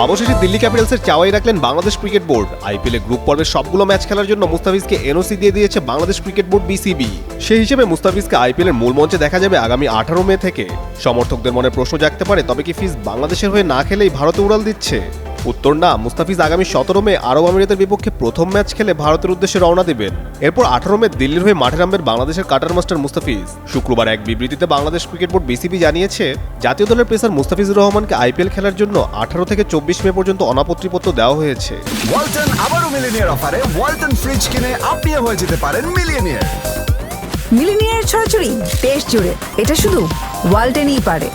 অবশেষে দিল্লি ক্যাপিটালসের চাওয়াই রাখলেন Bangladesh cricket board. IPL group পর্বের সবগুলো ম্যাচ খেলার জন্য মুস্তাফিজকে এনওসি দিয়ে দিয়েছে বাংলাদেশ ক্রিকেট বোর্ড বিসিবি সেই হিসেবে মুস্তাফিজকে আইপিএল এর মূল মঞ্চে দেখা যাবে আগামী আঠারো মে থেকে। সমর্থকদের মনে প্রশ্ন জাগতে পারে, তবে কি ফিজ বাংলাদেশের হয়ে না খেলেই ভারতে উড়াল দিচ্ছে? উত্তর না মুস্তাফিজ আগামী সতেরো মে আরব আমিরাতের বিপক্ষে প্রথম ম্যাচ খেলে ভারতের উদ্দেশ্যে রওনা দেবেন। এরপর আঠারো মে দিল্লির হয়ে মাঠে নামবেন বাংলাদেশের কাটার মাস্টার মুস্তাফিজ। শুক্রবার এক বিবৃতিতে বাংলাদেশ ক্রিকেট বোর্ড বিসিবি জানিয়েছে জাতীয় দলের পেসার মুস্তাফিজুর রহমানকে আইপিএল খেলার জন্য আঠারো থেকে চব্বিশ মে পর্যন্ত অনাপত্রিপত্র দেওয়া হয়েছে। ওয়ালটন আবারও মিলিনিয়ার অফারে ওয়ালটন ফ্রিজ কিনে আপনিও হয়ে যেতে পারেন মিলিনিয়ার ছড়াছড়ি দেশ জুড়ে এটা শুধু ওয়ালটেনই পারে।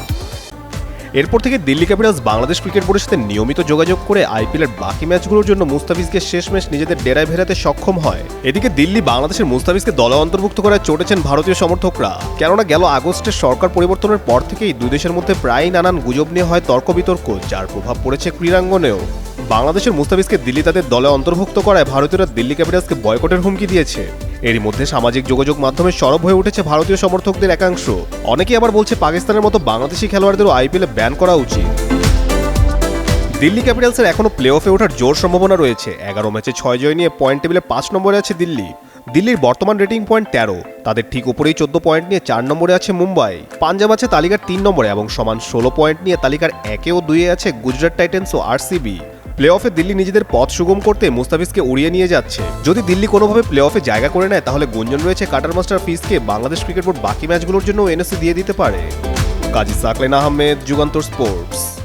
এরপর থেকে দিল্লি ক্যাপিটালস বাংলাদেশ ক্রিকেট বোর্ডের সাথে নিয়মিত যোগাযোগ করে আইপিএলের বাকি ম্যাচগুলোর জন্য মুস্তাফিজকে শেষমেশ নিজেদের ডেরায় ভেরাতে সক্ষম হয়। এদিকে দিল্লি বাংলাদেশের মুস্তাফিজকে দলে অন্তর্ভুক্ত করায় চটেছেন ভারতীয় সমর্থকরা। কেননা গেল আগস্টের সরকার পরিবর্তনের পর থেকেই দুই দেশের মধ্যে প্রায়ই নানান গুজব নিয়ে হয় তর্ক বিতর্ক যার প্রভাব পড়েছে ক্রীড়াঙ্গনেও। বাংলাদেশের মুস্তাফিজকে দিল্লি তাদের দলে অন্তর্ভুক্ত করায় ভারতীয়রা দিল্লি ক্যাপিটালসকে বয়কটের হুমকি দিয়েছে। এরই মধ্যে সামাজিক যোগাযোগ মাধ্যমে সরব হয়ে উঠেছে ভারতীয় সমর্থকদের একাংশ। অনেকেই আবার বলছে পাকিস্তানের মতো বাংলাদেশি খেলোয়াড়দেরও আইপিএলে ব্যান করা উচিত। দিল্লি ক্যাপিটালসের এখনও প্লে অফে ওঠার জোর সম্ভাবনা রয়েছে। এগারো ম্যাচে ছয় জয় নিয়ে পয়েন্ট টেবিলে পাঁচ নম্বরে আছে দিল্লি। দিল্লির বর্তমান রেটিং পয়েন্ট তেরো। তাদের ঠিক উপরেই চোদ্দ পয়েন্ট নিয়ে চার নম্বরে আছে মুম্বাই। পাঞ্জাব আছে তালিকার তিন নম্বরে এবং সমান ষোলো পয়েন্ট নিয়ে তালিকার একে ও দুইয়ে আছে গুজরাট টাইটেন্স ও আরসিবি প্লে অফে দিল্লি নিজেদের পথ সুগম করতে মুস্তাফিজকে উড়িয়ে নিয়ে যাচ্ছে। যদি দিল্লি কোনোভাবে প্লে অফে জায়গা করে নেয়, তাহলে গুঞ্জন রয়েছে কাটার মাস্টার পিসকে বাংলাদেশ ক্রিকেট বোর্ড বাকি ম্যাচগুলোর জন্য এনএসি দিয়ে দিতে পারে। কাজী সাকলেন আহমেদ, যুগান্তর স্পোর্টস।